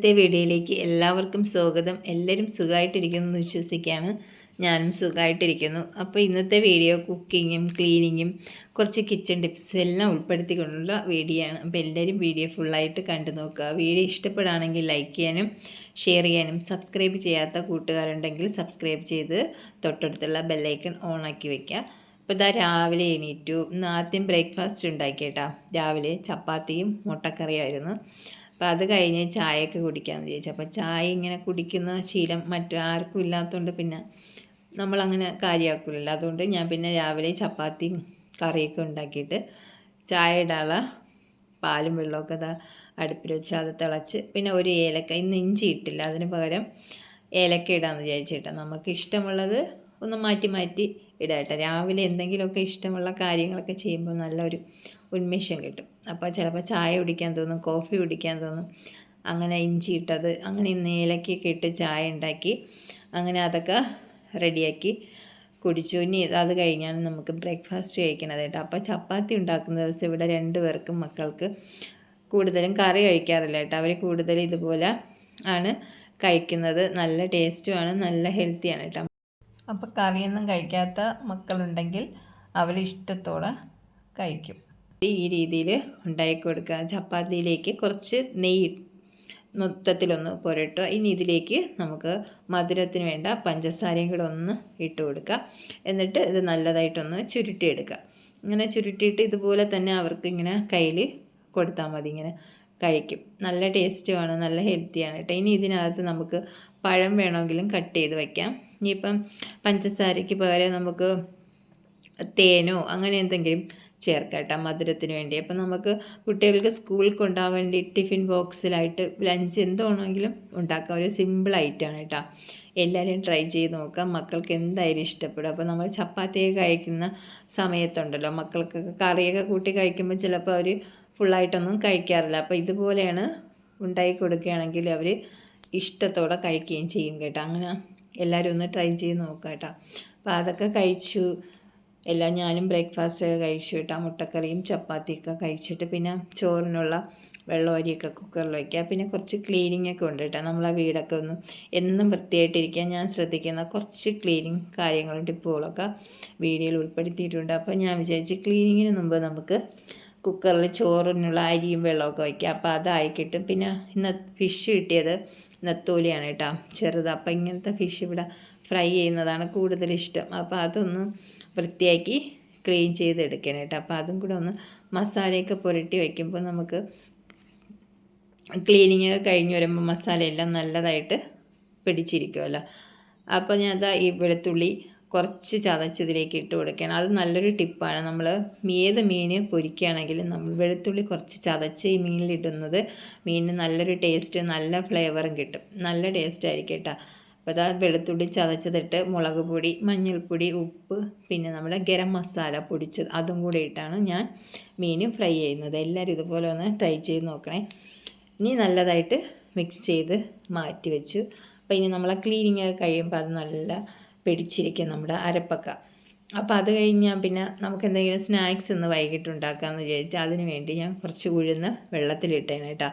ഇന്നത്തെ വീഡിയോയിലേക്ക് എല്ലാവർക്കും സ്വാഗതം. എല്ലാവരും സുഖമായിട്ടിരിക്കുന്നു എന്ന് വിശ്വസിക്കുകയാണ്. ഞാനും സുഖമായിട്ടിരിക്കുന്നു. അപ്പോൾ ഇന്നത്തെ വീഡിയോ കുക്കിങ്ങും ക്ലീനിങ്ങും കുറച്ച് കിച്ചൺ ടിപ്സ് എല്ലാം ഉൾപ്പെടുത്തിക്കൊണ്ടുള്ള വീഡിയോ ആണ്. അപ്പോൾ എല്ലാവരും വീഡിയോ ഫുള്ളായിട്ട് കണ്ടു നോക്കുക. വീഡിയോ ഇഷ്ടപ്പെടുകയാണെങ്കിൽ ലൈക്ക് ചെയ്യാനും ഷെയർ ചെയ്യാനും സബ്സ്ക്രൈബ് ചെയ്യാത്ത കൂട്ടുകാരുണ്ടെങ്കിൽ സബ്സ്ക്രൈബ് ചെയ്ത് തൊട്ടടുത്തുള്ള ബെല്ലൈക്കൺ ഓൺ ആക്കി വെക്കുക. അപ്പോൾ ഇതാ രാവിലെ എണീറ്റു. ഇന്ന് ആദ്യം ബ്രേക്ക്ഫാസ്റ്റ് ഉണ്ടാക്കിയേട്ടാ. രാവിലെ ചപ്പാത്തിയും മുട്ടക്കറിയായിരുന്നു അപ്പോൾ അത് കഴിഞ്ഞ് ചായയൊക്കെ കുടിക്കാമെന്ന് വിചാരിച്ചു. അപ്പോൾ ചായ ഇങ്ങനെ കുടിക്കുന്ന ശീലം മറ്റാർക്കും ഇല്ലാത്തതുകൊണ്ട് പിന്നെ നമ്മളങ്ങനെ കാര്യമാക്കില്ലല്ലോ അതുകൊണ്ട് ഞാൻ പിന്നെ രാവിലെ ചപ്പാത്തിയും കറിയൊക്കെ ഉണ്ടാക്കിയിട്ട് ചായ ഇടാനുള്ള പാലും വെള്ളമൊക്കെ അത് അടുപ്പിൽ വെച്ച് അത് തിളച്ച് പിന്നെ ഒരു ഏലക്ക ഇന്ന് ഇഞ്ചി ഇട്ടില്ല. അതിന് പകരം ഏലക്ക ഇടാമെന്ന് വിചാരിച്ചിട്ടാണ് നമുക്ക് ഇഷ്ടമുള്ളത് ഒന്ന് മാറ്റി മാറ്റി ഇടാട്ടെ. രാവിലെ എന്തെങ്കിലുമൊക്കെ ഇഷ്ടമുള്ള കാര്യങ്ങളൊക്കെ ചെയ്യുമ്പോൾ നല്ലൊരു ഉന്മേഷം കിട്ടും. അപ്പോൾ ചിലപ്പോൾ ചായ കുടിക്കാൻ തോന്നും കോഫി കുടിക്കാൻ തോന്നും അങ്ങനെ ഇഞ്ചി ഇട്ടത് അങ്ങനെ ഇന്ന് ഏലക്കൊക്കെ ഇട്ട് ചായ ഉണ്ടാക്കി അങ്ങനെ അതൊക്കെ റെഡിയാക്കി കുടിച്ചു. ഇനി അത് കഴിഞ്ഞാണ് നമുക്ക് ബ്രേക്ക്ഫാസ്റ്റ് കഴിക്കണത് കേട്ടോ. അപ്പോൾ ചപ്പാത്തി ഉണ്ടാക്കുന്ന ദിവസം ഇവിടെ രണ്ട് പേർക്കും മക്കൾക്ക് കൂടുതലും കറി കഴിക്കാറില്ല കേട്ടോ. അവർ കൂടുതൽ ഇതുപോലെ ആണ് കഴിക്കുന്നത്. നല്ല ടേസ്റ്റുമാണ് നല്ല ഹെൽത്തിയാണ് കേട്ടോ. അപ്പോൾ കറിയൊന്നും കഴിക്കാത്ത മക്കളുണ്ടെങ്കിൽ അവർ ഇഷ്ടത്തോടെ കഴിക്കും. ഈ രീതിയിൽ ഉണ്ടാക്കി കൊടുക്കുക. ചപ്പാത്തിയിലേക്ക് കുറച്ച് നെയ്യ് മൊത്തത്തിലൊന്ന് പുരട്ടുക. ഇനി ഇതിലേക്ക് നമുക്ക് മധുരത്തിന് വേണ്ട പഞ്ചസാരയും കൂടെ ഒന്ന് ഇട്ട് കൊടുക്കുക. എന്നിട്ട് ഇത് നല്ലതായിട്ടൊന്ന് ചുരുട്ടിയെടുക്കുക. ഇങ്ങനെ ചുരുട്ടിയിട്ട് ഇതുപോലെ തന്നെ അവർക്ക് ഇങ്ങനെ കയ്യിൽ കൊടുത്താൽ മതി. ഇങ്ങനെ കഴിക്കും. നല്ല ടേസ്റ്റുമാണ് നല്ല ഹെൽത്തിയാണ് കേട്ടോ. ഇനി ഇതിനകത്ത് നമുക്ക് പഴം വേണമെങ്കിലും കട്ട് ചെയ്ത് വയ്ക്കാം ഇനിയിപ്പം പഞ്ചസാരയ്ക്ക് പകരം നമുക്ക് തേനോ അങ്ങനെ എന്തെങ്കിലും ചേർക്കാം കേട്ടോ മധുരത്തിന് വേണ്ടി. അപ്പം നമുക്ക് കുട്ടികൾക്ക് സ്കൂളിൽ കൊണ്ടുപോകാൻ വേണ്ടി ടിഫിൻ ബോക്സിലായിട്ട് ലഞ്ച് എന്താണെങ്കിലും ഉണ്ടാക്കാം. ഒരു സിമ്പിൾ ഐറ്റമാണ് കേട്ടോ. എല്ലാവരും ട്രൈ ചെയ്ത് നോക്കാം. മക്കൾക്ക് എന്തായാലും ഇഷ്ടപ്പെടും. അപ്പോൾ നമ്മൾ ചപ്പാത്തിയൊക്കെ കഴിക്കുന്ന സമയത്തുണ്ടല്ലോ. മക്കൾക്കൊക്കെ കറിയൊക്കെ കൂട്ടി കഴിക്കുമ്പോൾ ചിലപ്പോൾ അവർ ഫുള്ളായിട്ടൊന്നും കഴിക്കാറില്ല. അപ്പോൾ ഇതുപോലെയാണ് ഉണ്ടാക്കി കൊടുക്കുകയാണെങ്കിൽ അവർ ഇഷ്ടത്തോടെ കഴിക്കുകയും ചെയ്യും കേട്ടോ. അങ്ങനെ എല്ലാവരും ഒന്ന് ട്രൈ ചെയ്ത് നോക്കാം കേട്ടോ അപ്പോൾ അതൊക്കെ കഴിച്ചു. എല്ലാം ഞാനും ബ്രേക്ക്ഫാസ്റ്റ് കഴിച്ചു കേട്ടോ മുട്ടക്കറിയും ചപ്പാത്തിയൊക്കെ കഴിച്ചിട്ട് പിന്നെ ചോറിനുള്ള വെള്ളം അരിയൊക്കെ കുക്കറിൽ വയ്ക്കുക പിന്നെ കുറച്ച് ക്ലീനിങ് ഒക്കെ ഉണ്ട് കേട്ടോ നമ്മൾ വീടൊക്കെ ഒന്ന് എന്നും വൃത്തിയായിട്ടിരിക്കാൻ ഞാൻ ശ്രദ്ധിക്കുന്ന കുറച്ച് ക്ലീനിങ് കാര്യങ്ങളും ടിപ്പുകളൊക്കെ വീഡിയോയിൽ ഉൾപ്പെടുത്തിയിട്ടുണ്ട്. അപ്പോൾ ഞാൻ വിചാരിച്ച് ക്ലീനിങ്ങിന് മുമ്പ് നമുക്ക് കുക്കറിൽ ചോറിനുള്ള അരിയും വെള്ളമൊക്കെ വയ്ക്കുക അപ്പോൾ അതായി കിട്ടും. പിന്നെ ഇന്ന് ഫിഷ് കിട്ടിയത് നെത്തോലിയാണ് കേട്ടോ ചെറുത്. അപ്പം ഇങ്ങനത്തെ ഫിഷ് ഇവിടെ ഫ്രൈ ചെയ്യുന്നതാണ് കൂടുതൽ ഇഷ്ടം. അപ്പോൾ അതൊന്ന് വൃത്തിയാക്കി ക്ലീൻ ചെയ്തെടുക്കണം കേട്ടോ. അപ്പോൾ അതും കൂടെ ഒന്ന് മസാലയൊക്കെ പുരട്ടി വയ്ക്കുമ്പോൾ നമുക്ക് ക്ലീനിങ് കഴിഞ്ഞ് വരുമ്പോൾ മസാലയെല്ലാം നല്ലതായിട്ട് പിടിച്ചിരിക്കുമല്ലോ. അപ്പോൾ ഞാൻ അതാ ഈ വെളുത്തുള്ളി കുറച്ച് ചതച്ചതിലേക്ക് ഇട്ട് കൊടുക്കണം അത് നല്ലൊരു ടിപ്പാണ്. നമ്മൾ ഏത് മീൻ പൊരിക്കുകയാണെങ്കിലും നമ്മൾ വെളുത്തുള്ളി കുറച്ച് ചതച്ച് ഈ മീനിലിടുന്നത് മീനിന് നല്ലൊരു ടേസ്റ്റ് നല്ല ഫ്ലേവറും കിട്ടും. നല്ല ടേസ്റ്റ് ആയിരിക്കും കേട്ടോ. അപ്പോൾ അതാ വെളുത്തുള്ളി ചതച്ചതിട്ട് മുളക് പൊടി മഞ്ഞൾപ്പൊടി ഉപ്പ് പിന്നെ നമ്മുടെ ഗരം മസാല പൊടിച്ചത് അതും കൂടി ഇട്ടാണ് ഞാൻ മീൻ ഫ്രൈ ചെയ്യുന്നത്. എല്ലാവരും ഇതുപോലെ ഒന്ന് ട്രൈ ചെയ്ത് നോക്കണേ. ഇനി നല്ലതായിട്ട് മിക്സ് ചെയ്ത് മാറ്റി വെച്ചു. അപ്പോൾ ഇനി നമ്മളെ ക്ലീനിങ് കഴിയുമ്പോൾ അത് നല്ല പിടിച്ചിരിക്കും നമ്മുടെ അരപ്പക്ക. അപ്പോൾ അത് കഴിഞ്ഞാൽ പിന്നെ നമുക്ക് എന്തെങ്കിലും സ്നാക്സ് ഇന്ന് വൈകിട്ട് ഉണ്ടാക്കാമെന്ന് വിചാരിച്ചാൽ അതിന് വേണ്ടി ഞാൻ കുറച്ച് ഉഴുന്ന് വെള്ളത്തിലിട്ടേനെ കേട്ടോ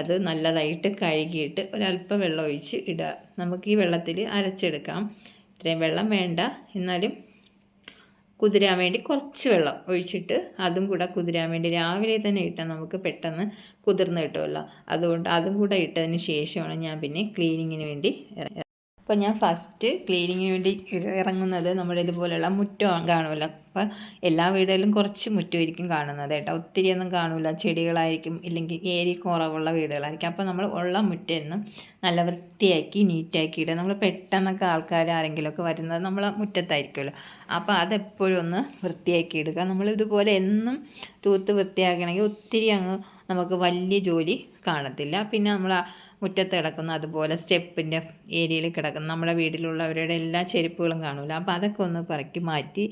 അത് നല്ലതായിട്ട് കഴുകിയിട്ട് ഒരല്പം വെള്ളം ഒഴിച്ച് ഇടുക നമുക്ക് ഈ വെള്ളത്തിൽ അരച്ചെടുക്കാം. ഇത്രയും വെള്ളം വേണ്ട. എന്നാലും കുതിരാൻ വേണ്ടി കുറച്ച് വെള്ളം ഒഴിച്ചിട്ട് അതും കൂടെ കുതിരാൻ വേണ്ടി രാവിലെ തന്നെ ഇട്ടാൽ നമുക്ക് പെട്ടെന്ന് കുതിർന്ന് കിട്ടുമല്ലോ അതുകൊണ്ട് അതും കൂടെ ഇട്ടതിന് ശേഷമാണ് ഞാൻ പിന്നെ ക്ലീനിങ്ങിന് വേണ്ടി അപ്പോൾ ഞാൻ ഫസ്റ്റ് ക്ലീനിങ്ങിന് വേണ്ടി ഇറങ്ങുന്നത് നമ്മുടെ ഇതുപോലെയുള്ള മുറ്റം കാണുമല്ലോ. അപ്പോൾ എല്ലാ വീടുകളിലും കുറച്ച് മുറ്റമായിരിക്കും കാണുന്നത് കേട്ടോ. ഒത്തിരിയൊന്നും കാണില്ല ചെടികളായിരിക്കും ഇല്ലെങ്കിൽ ഏരി കുറവുള്ള വീടുകളായിരിക്കും. അപ്പോൾ നമ്മൾ ഉള്ള മുറ്റം നല്ല വൃത്തിയാക്കി നീറ്റാക്കി ഇടുക. നമ്മൾ പെട്ടെന്നൊക്കെ ആൾക്കാർ ആരെങ്കിലുമൊക്കെ വരുന്നത് നമ്മളെ മുറ്റത്തായിരിക്കുമല്ലോ. അപ്പോൾ അതെപ്പോഴും ഒന്ന് വൃത്തിയാക്കി ഇടുക. നമ്മൾ ഇതുപോലെ എന്നും തൂത്ത് വൃത്തിയാക്കണമെങ്കിൽ ഒത്തിരി അങ്ങ് നമുക്ക് വലിയ ജോലി കാണത്തില്ല. പിന്നെ നമ്മൾ മുറ്റത്ത് കിടക്കുന്ന അതുപോലെ സ്റ്റെപ്പിന്റെ ഏരിയയിൽ കിടക്കുന്ന. നമ്മുടെ വീട്ടിലുള്ളവരുടെ എല്ലാ ചെരുപ്പുകളും കാണില്ല അപ്പോൾ അതൊക്കെ ഒന്ന് പറക്കി മാറ്റി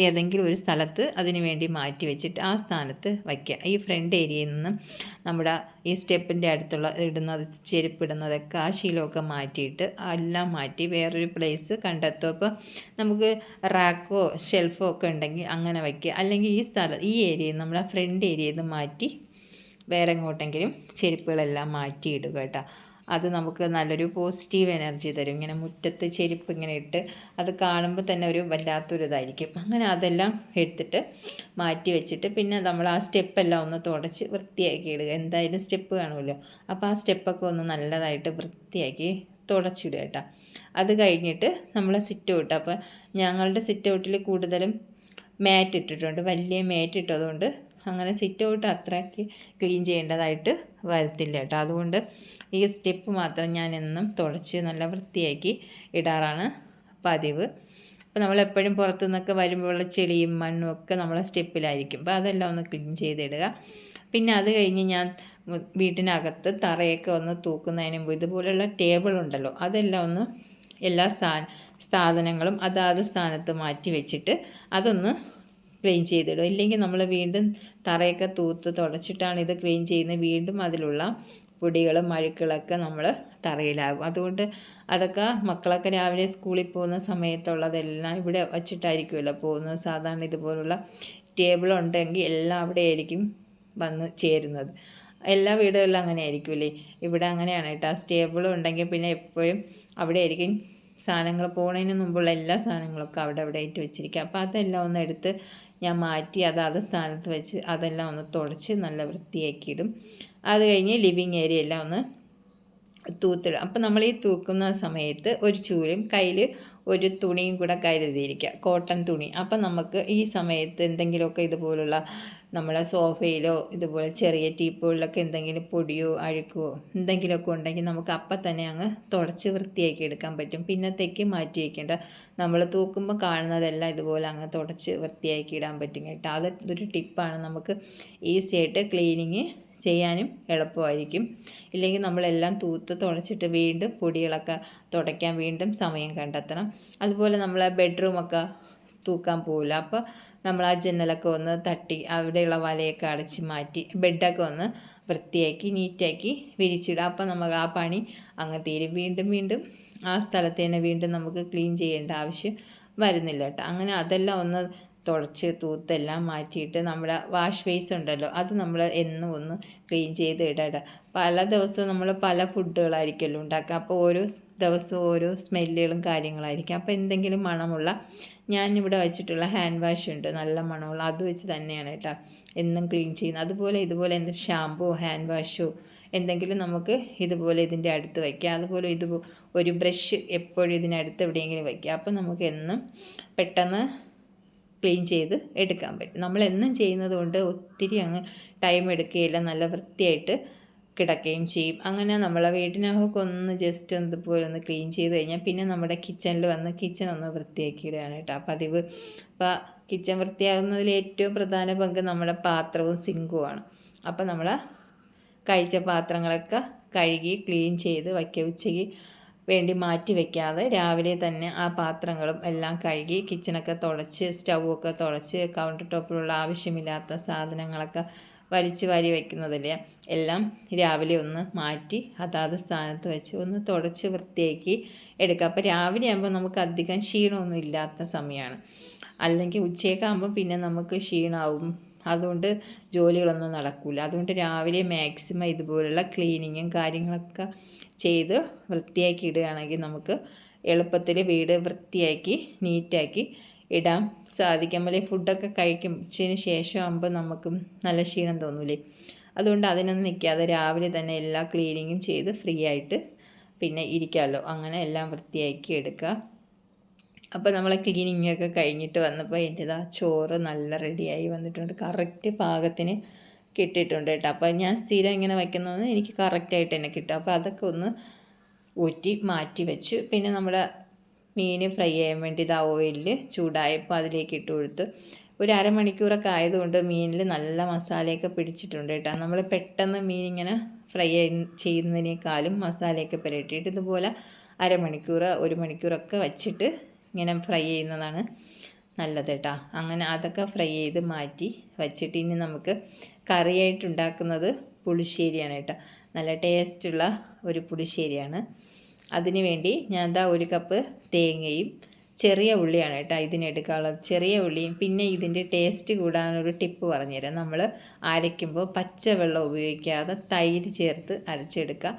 ഏതെങ്കിലും ഒരു സ്ഥലത്ത് അതിന് വേണ്ടി മാറ്റി വെച്ചിട്ട് ആ സ്ഥാനത്ത് വയ്ക്കുക. ഈ ഫ്രണ്ട് ഏരിയയിൽ നിന്ന് നമ്മുടെ ഈ സ്റ്റെപ്പിന്റെ അടുത്തുള്ള ഇടുന്നത് ചെരുപ്പ് ഇടുന്നതൊക്കെ ആ ശീലമൊക്കെ മാറ്റിയിട്ട് എല്ലാം മാറ്റി വേറൊരു പ്ലേസ് കണ്ടെത്തും. അപ്പോൾ നമുക്ക് റാക്കോ ഷെൽഫോ ഒക്കെ ഉണ്ടെങ്കിൽ അങ്ങനെ വയ്ക്കുക. അല്ലെങ്കിൽ ഈ സ്ഥലം ഈ ഏരിയയിൽ നമ്മുടെ ഫ്രണ്ട് ഏരിയയിൽ നിന്ന് മാറ്റി വേറെ എങ്ങോട്ടെങ്കിലും ചെരുപ്പുകളെല്ലാം മാറ്റിയിടുക കേട്ടോ. അത് നമുക്ക് നല്ലൊരു പോസിറ്റീവ് എനർജി തരും. ഇങ്ങനെ മുറ്റത്ത് ചെരുപ്പ് ഇങ്ങനെ ഇട്ട് അത് കാണുമ്പോൾ തന്നെ ഒരു വല്ലാത്തൊരു ഇതായിരിക്കും. അങ്ങനെ അതെല്ലാം എടുത്തിട്ട് മാറ്റി വെച്ചിട്ട് പിന്നെ നമ്മൾ ആ സ്റ്റെപ്പെല്ലാം ഒന്ന് തുടച്ച് വൃത്തിയാക്കി ഇടുക. എന്തായാലും സ്റ്റെപ്പ് കാണുമല്ലോ. അപ്പോൾ ആ സ്റ്റെപ്പൊക്കെ ഒന്ന് നല്ലതായിട്ട് വൃത്തിയാക്കി തുടച്ചിടുക കേട്ടോ. അത് കഴിഞ്ഞിട്ട് നമ്മൾ സിറ്റ് ഔട്ട് അപ്പോൾ ഞങ്ങളുടെ സിറ്റ് ഔട്ടിൽ കൂടുതലും മാറ്റ് ഇട്ടിട്ടുണ്ട്. വലിയ മാറ്റ് ഇട്ടതുകൊണ്ട് അങ്ങനെ സിറ്റ് ഔട്ട് അത്രയ്ക്ക് ക്ലീൻ ചെയ്യേണ്ടതായിട്ട് വരത്തില്ല കേട്ടോ. അതുകൊണ്ട് ഈ സ്റ്റെപ്പ് മാത്രം ഞാൻ എന്നും തുടച്ച് നല്ല വൃത്തിയാക്കി ഇടാറാണ് പതിവ്. അപ്പോൾ നമ്മൾ എപ്പോഴും പുറത്തു നിന്നൊക്കെ വരുമ്പോഴുള്ള ചെളിയും മണ്ണും ഒക്കെ നമ്മളെ സ്റ്റെപ്പിലായിരിക്കും. അപ്പോൾ അതെല്ലാം ഒന്ന് ക്ലീൻ ചെയ്തിടുക. പിന്നെ അത് കഴിഞ്ഞ് ഞാൻ വീട്ടിനകത്ത് തറയൊക്കെ ഒന്ന് തൂക്കുന്നതിന് മുമ്പ് ഇതുപോലെയുള്ള ടേബിൾ ഉണ്ടല്ലോ അതെല്ലാം ഒന്ന് എല്ലാ സാ സാധനങ്ങളും അതാത് സ്ഥാനത്ത് മാറ്റി വെച്ചിട്ട് അതൊന്ന് ക്ലീൻ ചെയ്തിടും. ഇല്ലെങ്കിൽ നമ്മൾ വീണ്ടും തറയൊക്കെ തൂത്ത് തുടച്ചിട്ടാണ് ഇത് ക്ലീൻ ചെയ്യുന്നത്. വീണ്ടും അതിലുള്ള പൊടികളും മഴുക്കളൊക്കെ നമ്മൾ തറയിലാകും. അതുകൊണ്ട് അതൊക്കെ മക്കളൊക്കെ രാവിലെ സ്കൂളിൽ പോകുന്ന സമയത്തുള്ളതെല്ലാം ഇവിടെ വച്ചിട്ടായിരിക്കുമല്ലോ പോകുന്നത്. സാധാരണ ഇതുപോലുള്ള ടേബിൾ ഉണ്ടെങ്കിൽ എല്ലാം അവിടെ ആയിരിക്കും വന്ന് ചേരുന്നത്. എല്ലാ വീടുകളിലും അങ്ങനെ ആയിരിക്കുമല്ലേ? ഇവിടെ അങ്ങനെയാണ് കേട്ടോ. സ്റ്റേബിൾ ഉണ്ടെങ്കിൽ പിന്നെ എപ്പോഴും അവിടെ ആയിരിക്കും സാധനങ്ങൾ. പോകുന്നതിന് മുമ്പുള്ള എല്ലാ സാധനങ്ങളൊക്കെ അവിടെ അവിടെ ആയിട്ട് വെച്ചിരിക്കുക അപ്പോൾ അതെല്ലാം ഒന്ന് എടുത്ത് ഞാൻ മാറ്റി അതാത് സ്ഥാനത്ത് വെച്ച് അതെല്ലാം ഒന്ന് തുടച്ച് നല്ല വൃത്തിയാക്കിയിടും. അത് കഴിഞ്ഞ് ലിവിങ് ഏരിയ എല്ലാം ഒന്ന് തൂത്തിടും. അപ്പം നമ്മൾ ഈ തൂക്കുന്ന സമയത്ത് ഒരു ചൂലും കയ്യിൽ ഒരു തുണിയും കൂടെ കരുതിയിരിക്കുക കോട്ടൺ തുണി. അപ്പം നമുക്ക് ഈ സമയത്ത് എന്തെങ്കിലുമൊക്കെ ഇതുപോലുള്ള നമ്മളെ സോഫയിലോ ഇതുപോലെ ചെറിയ ടീപ്പുകളിലൊക്കെ എന്തെങ്കിലും പൊടിയോ അഴുക്കോ എന്തെങ്കിലുമൊക്കെ ഉണ്ടെങ്കിൽ നമുക്ക് അപ്പം തന്നെ അങ്ങ് തുടച്ച് വൃത്തിയാക്കി എടുക്കാൻ പറ്റും. പിന്നത്തേക്ക് മാറ്റി വയ്ക്കേണ്ട നമ്മൾ തൂക്കുമ്പോൾ കാണുന്നതെല്ലാം ഇതുപോലെ അങ്ങ് തുടച്ച് വൃത്തിയാക്കി ഇടാൻ പറ്റും കേട്ടോ. അതൊരു ടിപ്പാണ്. നമുക്ക് ഈസിയായിട്ട് ക്ലീനിങ് ചെയ്യാനും എളുപ്പമായിരിക്കും. ഇല്ലെങ്കിൽ നമ്മളെല്ലാം തൂത്ത് തുണച്ചിട്ട് വീണ്ടും പൊടികളൊക്കെ തുടയ്ക്കാൻ വീണ്ടും സമയം കണ്ടെത്തണം. അതുപോലെ നമ്മൾ ബെഡ്റൂമൊക്കെ തൂക്കാൻ പോവില്ല. അപ്പോൾ നമ്മൾ ആ ജനലൊക്കെ ഒന്ന് തട്ടി അവിടെയുള്ള വലയൊക്കെ അടച്ച് മാറ്റി ബെഡൊക്കെ ഒന്ന് വൃത്തിയാക്കി നീറ്റാക്കി വിരിച്ചിടുക. അപ്പോൾ നമുക്ക് ആ പണി അങ്ങ് തീരും. വീണ്ടും വീണ്ടും ആ സ്ഥലത്ത് തന്നെ വീണ്ടും നമുക്ക് ക്ലീൻ ചെയ്യേണ്ട ആവശ്യം വരുന്നില്ല കേട്ടോ. അങ്ങനെ അതെല്ലാം ഒന്ന് തുടച്ച് തൂത്തെല്ലാം മാറ്റിയിട്ട് നമ്മുടെ വാഷ് ബേസ് ഉണ്ടല്ലോ അത് നമ്മൾ എന്നും ഒന്ന് ക്ലീൻ ചെയ്ത് ഇടട പല ദിവസവും നമ്മൾ പല ഫുഡുകളായിരിക്കുമല്ലോ ഉണ്ടാക്കുക. അപ്പോൾ ഓരോ ദിവസവും ഓരോ സ്മെല്ലുകളും കാര്യങ്ങളായിരിക്കും. അപ്പോൾ എന്തെങ്കിലും മണമുള്ള ഞാനിവിടെ വെച്ചിട്ടുള്ള ഹാൻഡ് വാഷ് ഉണ്ട് നല്ല മണമുള്ള അത് വെച്ച് തന്നെയാണ് കേട്ടോ എന്നും ക്ലീൻ ചെയ്യുന്നത്. അതുപോലെ ഇതുപോലെ എന്ത് ഷാമ്പോ ഹാൻഡ് വാഷോ എന്തെങ്കിലും നമുക്ക് ഇതുപോലെ ഇതിന്റെ അടുത്ത് വയ്ക്കാം അതുപോലെ ഇത് ഒരു ബ്രഷ് എപ്പോഴും ഇതിനടുത്ത് എവിടെയെങ്കിലും വയ്ക്കുക അപ്പോൾ നമുക്ക് എന്നും പെട്ടെന്ന് ക്ലീൻ ചെയ്ത് എടുക്കാൻ പറ്റും. നമ്മൾ എന്നും ചെയ്യുന്നത് കൊണ്ട് ഒത്തിരി അങ്ങ് ടൈം എടുക്കുകയില്ല. നല്ല വൃത്തിയായിട്ട് കിടക്കുകയും ചെയ്യും. അങ്ങനെ നമ്മളെ വീടിനകമൊക്കെ ഒന്ന് ജസ്റ്റ് ഒന്ന് ഇതുപോലെ ഒന്ന് ക്ലീൻ ചെയ്ത് കഴിഞ്ഞാൽ പിന്നെ നമ്മുടെ കിച്ചണിൽ വന്ന് കിച്ചൺ ഒന്ന് വൃത്തിയാക്കി ഇടുകയാണ് കേട്ടോ. പതിവ്. അപ്പോൾ കിച്ചൺ വൃത്തിയാകുന്നതിൽ ഏറ്റവും പ്രധാന പങ്ക് നമ്മുടെ പാത്രവും സിങ്കുമാണ് അപ്പോൾ നമ്മൾ കഴിച്ച പാത്രങ്ങളൊക്കെ കഴുകി ക്ലീൻ ചെയ്ത് വയ്ക്കുക. ഉച്ചയ്ക്ക് വേണ്ടി മാറ്റി വെക്കാതെ രാവിലെ തന്നെ ആ പാത്രങ്ങളും എല്ലാം കഴുകി കിച്ചണൊക്കെ തുടച്ച് സ്റ്റൗവൊക്കെ തുടച്ച് കൗണ്ടർ ടോപ്പിലുള്ള ആവശ്യമില്ലാത്ത സാധനങ്ങളൊക്കെ വലിച്ച് വാരി വയ്ക്കുന്നതില്ലേ എല്ലാം രാവിലെ ഒന്ന് മാറ്റി അതാത് സ്ഥാനത്ത് വെച്ച് ഒന്ന് തുടച്ച് വൃത്തിയാക്കി എടുക്കുക. അപ്പോൾ രാവിലെ ആകുമ്പോൾ നമുക്ക് അധികം ക്ഷീണമൊന്നും ഇല്ലാത്ത സമയമാണ് അല്ലെങ്കിൽ ഉച്ചയൊക്കെ ആകുമ്പോൾ പിന്നെ നമുക്ക് ക്ഷീണമാവും അതുകൊണ്ട് ജോലികളൊന്നും നടക്കില്ല അതുകൊണ്ട് രാവിലെ മാക്സിമം ഇതുപോലുള്ള ക്ലീനിങ്ങും കാര്യങ്ങളൊക്കെ ചെയ്ത് വൃത്തിയാക്കി ഇടുകയാണെങ്കിൽ നമുക്ക് എളുപ്പത്തിൽ വീട് വൃത്തിയാക്കി നീറ്റാക്കി ഇടാൻ സാധിക്കും. അല്ലെങ്കിൽ ഫുഡൊക്കെ കഴിക്കുന്നതിന് ശേഷം ആകുമ്പോൾ നമുക്ക് നല്ല ക്ഷീണം തോന്നൂലേ? അതുകൊണ്ട് അതിനൊന്നും നിൽക്കാതെ രാവിലെ തന്നെ എല്ലാ ക്ലീനിങ്ങും ചെയ്ത് ഫ്രീ ആയിട്ട് പിന്നെ ഇരിക്കാമല്ലോ. അങ്ങനെ എല്ലാം വൃത്തിയാക്കി എടുക്കുക. അപ്പോൾ നമ്മളെ ക്ലീനിങ് ഒക്കെ കഴിഞ്ഞിട്ട് വന്നപ്പോൾ എന്റെതാ ചോറ് നല്ല റെഡിയായി വന്നിട്ടുണ്ട്. കറക്റ്റ് പാകത്തിന് കിട്ടിയിട്ടുണ്ട് കേട്ടോ. അപ്പോൾ ഞാൻ സ്ഥിരം ഇങ്ങനെ വയ്ക്കുന്നതെന്ന് എനിക്ക് കറക്റ്റായിട്ട് തന്നെ കിട്ടും. അപ്പോൾ അതൊക്കെ ഒന്ന് ഊറ്റി മാറ്റി വെച്ച്. പിന്നെ നമ്മുടെ മീൻ ഫ്രൈ ചെയ്യാൻ വേണ്ടി ഇതാ ഓയിലിൽ ചൂടായപ്പോൾ അതിലേക്ക് ഇട്ട് കൊടുത്ത്. ഒരു അരമണിക്കൂറൊക്കെ ആയതുകൊണ്ട് മീനിൽ നല്ല മസാലയൊക്കെ പിടിച്ചിട്ടുണ്ട് കേട്ടോ. നമ്മൾ പെട്ടെന്ന് മീൻ ഇങ്ങനെ ഫ്രൈ ചെയ്യുന്നതിനേക്കാളും മസാലയൊക്കെ പുരട്ടിയിട്ട് ഇതുപോലെ അരമണിക്കൂർ ഒരു മണിക്കൂറൊക്കെ വെച്ചിട്ട് ഇങ്ങനെ ഫ്രൈ ചെയ്യുന്നതാണ് നല്ലത് കേട്ടോ. അങ്ങനെ അതൊക്കെ ഫ്രൈ ചെയ്ത് മാറ്റി വച്ചിട്ട് ഇനി നമുക്ക് കറിയായിട്ട് ഉണ്ടാക്കുന്നത് പുളിശ്ശേരിയാണ് കേട്ടോ. നല്ല ടേസ്റ്റുള്ള ഒരു പുളിശ്ശേരിയാണ്. അതിന് വേണ്ടി ഞാൻ എന്താ ഒരു കപ്പ് തേങ്ങയും ചെറിയ ഉള്ളിയാണ് കേട്ടോ ഇതിനെടുക്കാനുള്ളത് ചെറിയ ഉള്ളിയും പിന്നെ ഇതിന്റെ ടേസ്റ്റ് കൂടാനൊരു ടിപ്പ് പറഞ്ഞുതരാം. നമ്മൾ അരയ്ക്കുമ്പോൾ പച്ചവെള്ളം ഉപയോഗിക്കാതെ തൈര് ചേർത്ത് അരച്ചെടുക്കുക.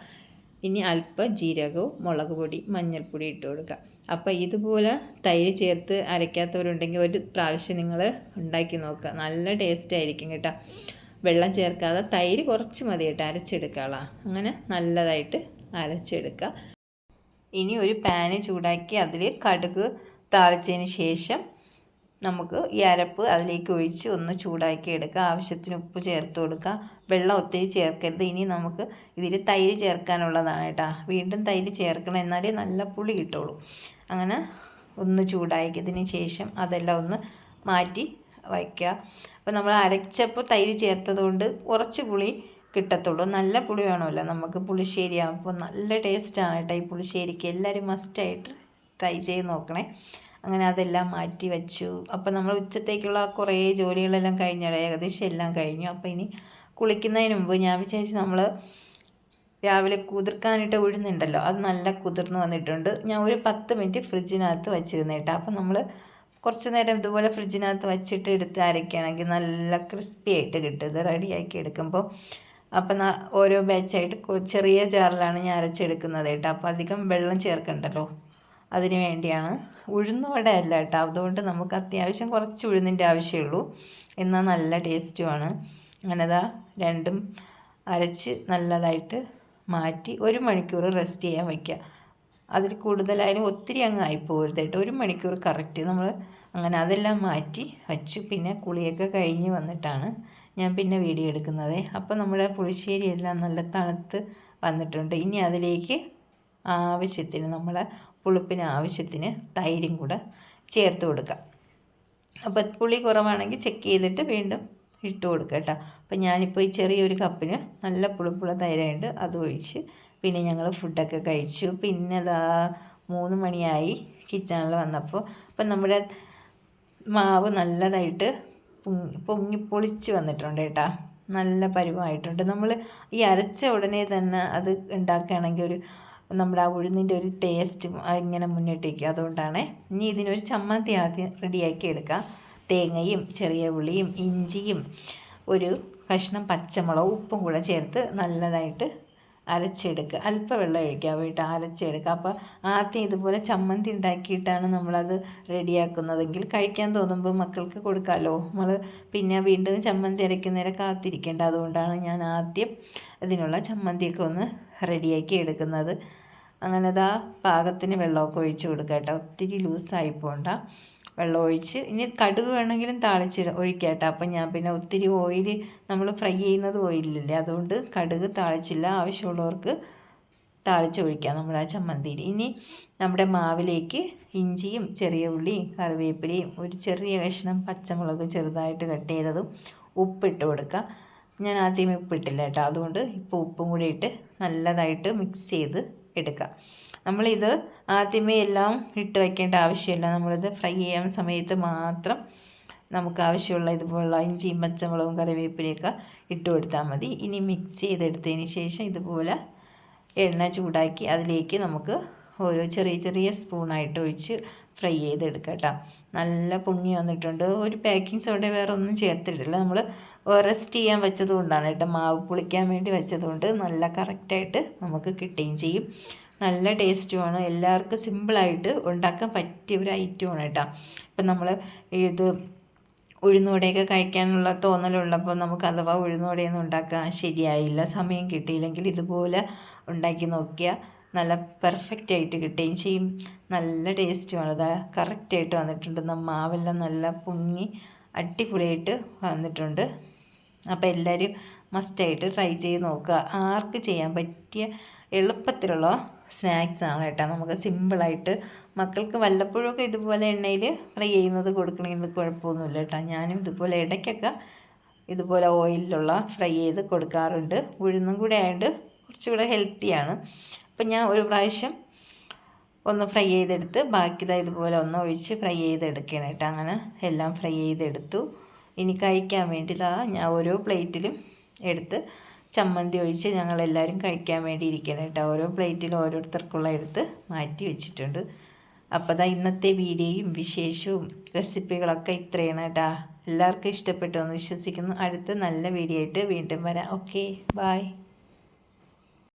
ഇനി അല്പം ജീരകവും മുളക് പൊടി മഞ്ഞൾപ്പൊടി ഇട്ട് കൊടുക്കുക. അപ്പോൾ ഇതുപോലെ തൈര് ചേർത്ത് അരയ്ക്കാത്തവരുണ്ടെങ്കിൽ ഒരു പ്രാവശ്യം നിങ്ങൾ ഉണ്ടാക്കി നോക്കുക. നല്ല ടേസ്റ്റ് ആയിരിക്കും കേട്ടോ. വെള്ളം ചേർക്കാതെ തൈര് കുറച്ച് മതി കേട്ടോ അരച്ചെടുക്കാളാ അങ്ങനെ നല്ലതായിട്ട് അരച്ചെടുക്കുക. ഇനി ഒരു പാന് ചൂടാക്കി അതിൽ കടുക് താളിച്ചതിന് ശേഷം നമുക്ക് ഈ അരപ്പ് അതിലേക്ക് ഒഴിച്ച് ഒന്ന് ചൂടാക്കി എടുക്കുക. ആവശ്യത്തിന് ഉപ്പ് ചേർത്ത് കൊടുക്കുക. വെള്ളം ഒത്തിരി ചേർക്കരുത്. ഇനി നമുക്ക് ഇതിൽ തൈര് ചേർക്കാനുള്ളതാണ് കേട്ടോ. വീണ്ടും തൈര് ചേർക്കണം എന്നാലേ നല്ല പുളി കിട്ടുള്ളൂ. അങ്ങനെ ഒന്ന് ചൂടാക്കിയതിന് ശേഷം അതെല്ലാം ഒന്ന് മാറ്റി വയ്ക്കുക. അപ്പോൾ നമ്മൾ അരച്ചപ്പോൾ തൈര് ചേർത്തത് കൊണ്ട് കുറച്ച് പുളി കിട്ടത്തുള്ളൂ. നല്ല പുളി വേണമല്ലോ. നമുക്ക് പുളിശ്ശേരി ആകുമ്പോൾ നല്ല ടേസ്റ്റാണ് കേട്ടോ ഈ പുളിശ്ശേരിക്ക്. എല്ലാവരും മസ്റ്റായിട്ട് ട്രൈ ചെയ്ത് നോക്കണേ. അങ്ങനെ അതെല്ലാം മാറ്റി വെച്ചു. അപ്പോൾ നമ്മൾ ഉച്ചത്തേക്കുള്ള കുറേ ജോലികളെല്ലാം കഴിഞ്ഞാൽ ഏകദേശം എല്ലാം കഴിഞ്ഞു. അപ്പോൾ ഇനി കുളിക്കുന്നതിന് മുമ്പ് ഞാൻ വിചാരിച്ച് നമ്മൾ രാവിലെ കുതിർക്കാനിട്ട് ഉഴുന്നുണ്ടല്ലോ അത് നല്ല കുതിർന്ന് വന്നിട്ടുണ്ട്. ഞാൻ ഒരു പത്ത് മിനിറ്റ് ഫ്രിഡ്ജിനകത്ത് വെച്ചിരുന്നേട്ടോ അപ്പം നമ്മൾ കുറച്ച് നേരം ഇതുപോലെ ഫ്രിഡ്ജിനകത്ത് വച്ചിട്ട് എടുത്ത് അരയ്ക്കുകയാണെങ്കിൽ നല്ല ക്രിസ്പി ആയിട്ട് കിട്ടും. ഇത് റെഡിയാക്കി എടുക്കുമ്പോൾ അപ്പം ഓരോ ബാച്ചായിട്ട് ചെറിയ ജാറിലാണ് ഞാൻ അരച്ചെടുക്കുന്നത് കേട്ടോ. അപ്പോൾ അധികം വെള്ളം ചേർക്കണ്ടല്ലോ. അതിന് വേണ്ടിയാണ് ഉഴുന്ന് വട അല്ല കേട്ടോ. അതുകൊണ്ട് നമുക്ക് അത്യാവശ്യം കുറച്ച് ഉഴുന്നിന്റെ ആവശ്യമുള്ളൂ. എന്നാൽ നല്ല ടേസ്റ്റുമാണ് അങ്ങനെ അതാ രണ്ടും അരച്ച് നല്ലതായിട്ട് മാറ്റി ഒരു മണിക്കൂർ റെസ്റ്റ് ചെയ്യാൻ വയ്ക്കുക അതിൽ കൂടുതലായാലും ഒത്തിരി അങ്ങ് ആയിപ്പോകരുത് കേട്ടോ. ഒരു മണിക്കൂർ കറക്റ്റ് നമ്മൾ അങ്ങനെ അതെല്ലാം മാറ്റി വച്ചു. പിന്നെ കുളിയൊക്കെ കഴിഞ്ഞ് വന്നിട്ടാണ് ഞാൻ പിന്നെ വീഡിയോ എടുക്കുന്നത്. അപ്പോൾ നമ്മുടെ പുളിശ്ശേരി എല്ലാം നല്ല തണുത്ത് വന്നിട്ടുണ്ട്. ഇനി അതിലേക്ക് ആവശ്യത്തിന് നമ്മളെ പുളിപ്പിന് ആവശ്യത്തിന് തൈരും കൂടെ ചേർത്ത് കൊടുക്കുക അപ്പോൾ പുളി കുറവാണെങ്കിൽ ചെക്ക് ചെയ്തിട്ട് വീണ്ടും ഇട്ട് കൊടുക്കുക കേട്ടോ. അപ്പോൾ ഞാനിപ്പോൾ ഈ ചെറിയൊരു കപ്പിന് നല്ല പുളിപ്പുള്ള തൈരുണ്ട് അത് ഒഴിച്ച് പിന്നെ ഞങ്ങൾ ഫുഡൊക്കെ കഴിച്ചു. പിന്നെ അതാ മൂന്ന് മണിയായി കിച്ചണിൽ വന്നപ്പോൾ അപ്പം നമ്മുടെ മാവ് നല്ലതായിട്ട് പൊങ്ങി പൊങ്ങി പൊളിച്ച് വന്നിട്ടുണ്ട് കേട്ടോ. നല്ല പരുവമായിട്ടുണ്ട് നമ്മൾ ഈ അരച്ച ഉടനെ തന്നെ അത് ഉണ്ടാക്കുകയാണെങ്കിൽ ഒരു നമ്മുടെ ആ ഉഴുന്നിന്റെ ഒരു ടേസ്റ്റ് ഇങ്ങനെ മുന്നിട്ടേക്കും അതുകൊണ്ടാണ് ഇനി ഇതിനൊരു ചമ്മന്തി ആദ്യം റെഡിയാക്കി എടുക്കാം. തേങ്ങയും ചെറിയ ഉള്ളിയും ഇഞ്ചിയും ഒരു കഷ്ണം പച്ചമുളക് ഉപ്പും കൂടെ ചേർത്ത് നല്ലതായിട്ട് അരച്ചെടുക്കുക. അല്പം വെള്ളം ഒഴിക്കുക. വീട്ട് അരച്ചെടുക്കുക. അപ്പോൾ ആദ്യം ഇതുപോലെ ചമ്മന്തി ഉണ്ടാക്കിയിട്ടാണ് നമ്മളത് റെഡിയാക്കുന്നതെങ്കിൽ കഴിക്കാൻ തോന്നുമ്പോൾ മക്കൾക്ക് കൊടുക്കാമല്ലോ. നമ്മൾ പിന്നെ വീണ്ടും ചമ്മന്തി അരയ്ക്കുന്നവരെ കാത്തിരിക്കേണ്ട. അതുകൊണ്ടാണ് ഞാൻ ആദ്യം ഇതിനുള്ള ചമ്മന്തിയൊക്കെ ഒന്ന് റെഡിയാക്കി എടുക്കുന്നത്. അങ്ങനെ അതാ പാകത്തിന് വെള്ളമൊക്കെ ഒഴിച്ച് കൊടുക്കുക കേട്ടോ. ഒത്തിരി ലൂസായി പോകണ്ട വെള്ളം ഒഴിച്ച് ഇനി കടുക് വേണമെങ്കിലും താളിച്ച് ഒഴിക്കാട്ടോ. കേട്ടോ അപ്പം ഞാൻ പിന്നെ ഒത്തിരി ഓയിൽ നമ്മൾ ഫ്രൈ ചെയ്യുന്നത് ഓയിലില്ലേ അതുകൊണ്ട് കടുക് താളിച്ചില്ല. ആവശ്യമുള്ളവർക്ക് താളിച്ച് ഒഴിക്കാം നമ്മുടെ ആ ചമ്മന്തിയിൽ. ഇനി നമ്മുടെ മാവിലേക്ക് ഇഞ്ചിയും ചെറിയ ഉള്ളിയും കറിവേപ്പിലയും ഒരു ചെറിയ കഷ്ണം പച്ചമുളക് ചെറുതായിട്ട് കട്ട് ചെയ്തതും ഉപ്പിട്ട് കൊടുക്കുക. ഞാൻ ആദ്യം ഉപ്പിട്ടില്ല കേട്ടോ. അതുകൊണ്ട് ഇപ്പോൾ ഉപ്പും കൂടി ഇട്ട് നല്ലതായിട്ട് മിക്സ് ചെയ്ത് എടുക്കുക. നമ്മളിത് ആദ്യമേ എല്ലാം ഇട്ട് വയ്ക്കേണ്ട ആവശ്യമില്ല. നമ്മളിത് ഫ്രൈ ചെയ്യാൻ സമയത്ത് മാത്രം നമുക്ക് ആവശ്യമുള്ള ഇതുപോലുള്ള ഇഞ്ചിയും പച്ചമുളകും കറിവേപ്പിലയൊക്കെ ഇട്ട് കൊടുത്താൽ മതി. ഇനി മിക്സ് ചെയ്തെടുത്തതിന് ശേഷം ഇതുപോലെ എണ്ണ ചൂടാക്കി അതിലേക്ക് നമുക്ക് ഓരോ ചെറിയ ചെറിയ സ്പൂണായിട്ട് ഒഴിച്ച് ഫ്രൈ ചെയ്തെടുക്കാം കേട്ടോ. നല്ല പൊങ്ങി വന്നിട്ടുണ്ട്. ഒരു പാക്കിംഗ് സോഡ വേറെ ഒന്നും ചേർത്തിട്ടില്ല. നമ്മൾ റെസ്റ്റ് ചെയ്യാൻ വെച്ചതുകൊണ്ടാണ് കേട്ടോ. മാവ് പുളിക്കാൻ വേണ്ടി വെച്ചതുകൊണ്ട് നല്ല കറക്റ്റായിട്ട് നമുക്ക് കിട്ടുകയും ചെയ്യും. നല്ല ടേസ്റ്റുമാണ് എല്ലാവർക്കും സിമ്പിളായിട്ട് ഉണ്ടാക്കാൻ പറ്റിയ ഒരു ഐറ്റമാണ് കേട്ടോ. ഇപ്പം നമ്മൾ ഇത് ഉഴുന്നുവടയൊക്കെ കഴിക്കാനുള്ള തോന്നലുള്ളപ്പോൾ നമുക്ക് അഥവാ ഉഴുന്നുവടയൊന്നും ഉണ്ടാക്കാൻ ശരിയായില്ല സമയം കിട്ടിയില്ലെങ്കിൽ ഇതുപോലെ ഉണ്ടാക്കി നോക്കിയാൽ നല്ല പെർഫെക്റ്റ് ആയിട്ട് കിട്ടുകയും ചെയ്യും. നല്ല ടേസ്റ്റുമാണ് അത് കറക്റ്റായിട്ട് വന്നിട്ടുണ്ട്. മാവെല്ലാം നല്ല പൊങ്ങി അടിപൊളിയായിട്ട് വന്നിട്ടുണ്ട്. അപ്പോൾ എല്ലാവരും മസ്റ്റായിട്ട് ട്രൈ ചെയ്ത് നോക്കുക. ആർക്ക് ചെയ്യാൻ പറ്റിയ എളുപ്പത്തിലുള്ള സ്നാക്സാണ് കേട്ടോ. നമുക്ക് സിമ്പിളായിട്ട് മക്കൾക്ക് വല്ലപ്പോഴൊക്കെ ഇതുപോലെ എണ്ണയിൽ ഫ്രൈ ചെയ്യുന്നത് കൊടുക്കണമെങ്കിൽ കുഴപ്പമൊന്നുമില്ല കേട്ടോ. ഞാനും ഇതുപോലെ ഇടയ്ക്കൊക്കെ ഇതുപോലെ ഓയിലിലുള്ള ഫ്രൈ ചെയ്ത് കൊടുക്കാറുണ്ട്. ഉഴുന്നും കൂടെ ആയതുകൊണ്ട് കുറച്ചുകൂടെ ഹെൽത്തിയാണ് അപ്പം ഞാൻ ഒരു പ്രാവശ്യം ഒന്ന് ഫ്രൈ ചെയ്തെടുത്ത് ബാക്കി ഇതുപോലെ ഒന്ന് ഒഴിച്ച് ഫ്രൈ ചെയ്തെടുക്കണം കേട്ടോ. അങ്ങനെ എല്ലാം ഫ്രൈ ചെയ്തെടുത്തു. ഇനി കഴിക്കാൻ വേണ്ടി ഞാൻ ഓരോ പ്ലേറ്റിലും എടുത്ത് ചമ്മന്തി ഒഴിച്ച് ഞങ്ങളെല്ലാവരും കഴിക്കാൻ വേണ്ടി ഇരിക്കണം കേട്ടോ. ഓരോ പ്ലേറ്റിൽ ഓരോരുത്തർക്കുള്ള എടുത്ത് മാറ്റി വെച്ചിട്ടുണ്ട്. അപ്പോൾ ദാ ഇന്നത്തെ വീഡിയോയും വിശേഷവും റെസിപ്പികളൊക്കെ ഇത്രയാണ് കേട്ടോ. എല്ലാവർക്കും ഇഷ്ടപ്പെട്ടു എന്ന് വിശ്വസിക്കുന്നു. അടുത്ത നല്ല വീഡിയോ ആയിട്ട് വീണ്ടും വരാം. Okay bye